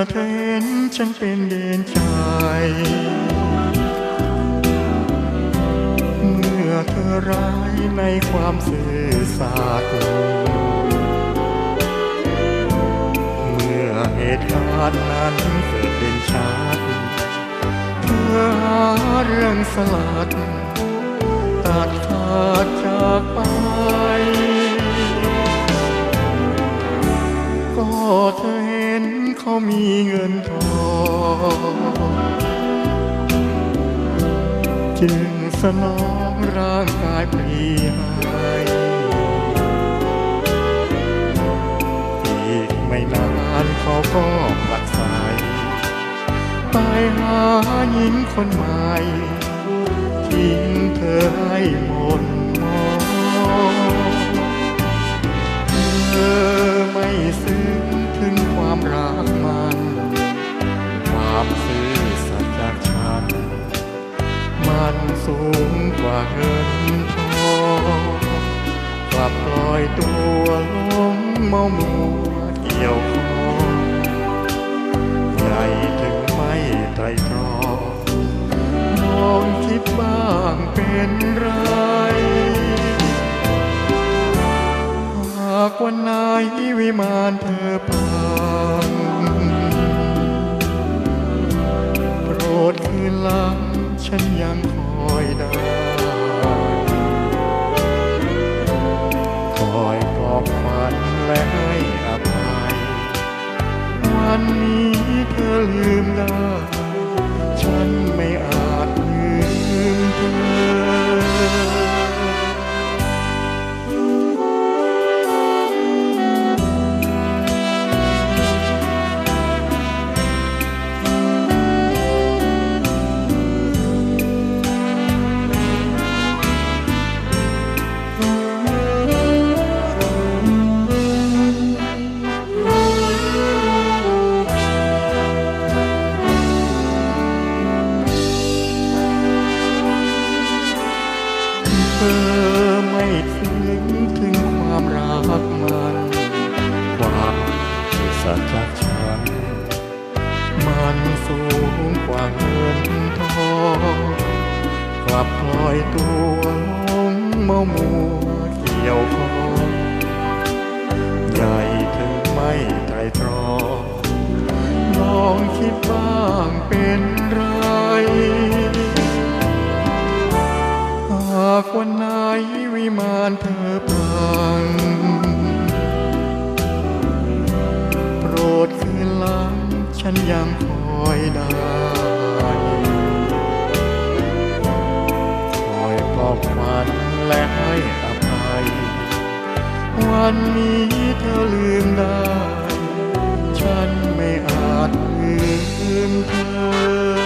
อเธอเห็นฉันเป็นเดนใจเมื่อเธอร้ายในความซื่อสัตย์เมื่อเหตุการณ์นั้นเกิดเป็นชาติเธอหาเรื่องสลัดตัดขาดจากไปินทองจึงสนองร่างกายปลี่ยนอีกไม่นานเขาก็ผลักไสไปหาหญิงคนใหม่ทิ้งเธอให้หมด ซื่อสัตย์จากฉัน มันสูงกว่าเงินทองกลับลอยตัวลงเมามัวเกี่ยวข้องใหญ่ถึงไม่ไตรตรองลองคิดบ้างเป็นไรหากวันไหนวิมานเธอพัง ดคืนหลังฉันยังคอยได้คอยปลอบขวัญและให้อภัยวันนี้ มันสูงกว่าเงินทองกลับลอยตัวลงเมามัวเกี่ยวของใหญ่ถึงไม่ไตรตรองลองคิดบ้างเป็นไร หากวันไหนวิมานเธอพังโปรดคืนหลังฉันยังค อยได้คอยปลอบขวัญและให้อภัย วันนี้เธอลืมได้ ฉันไม่อาจลืมเธอ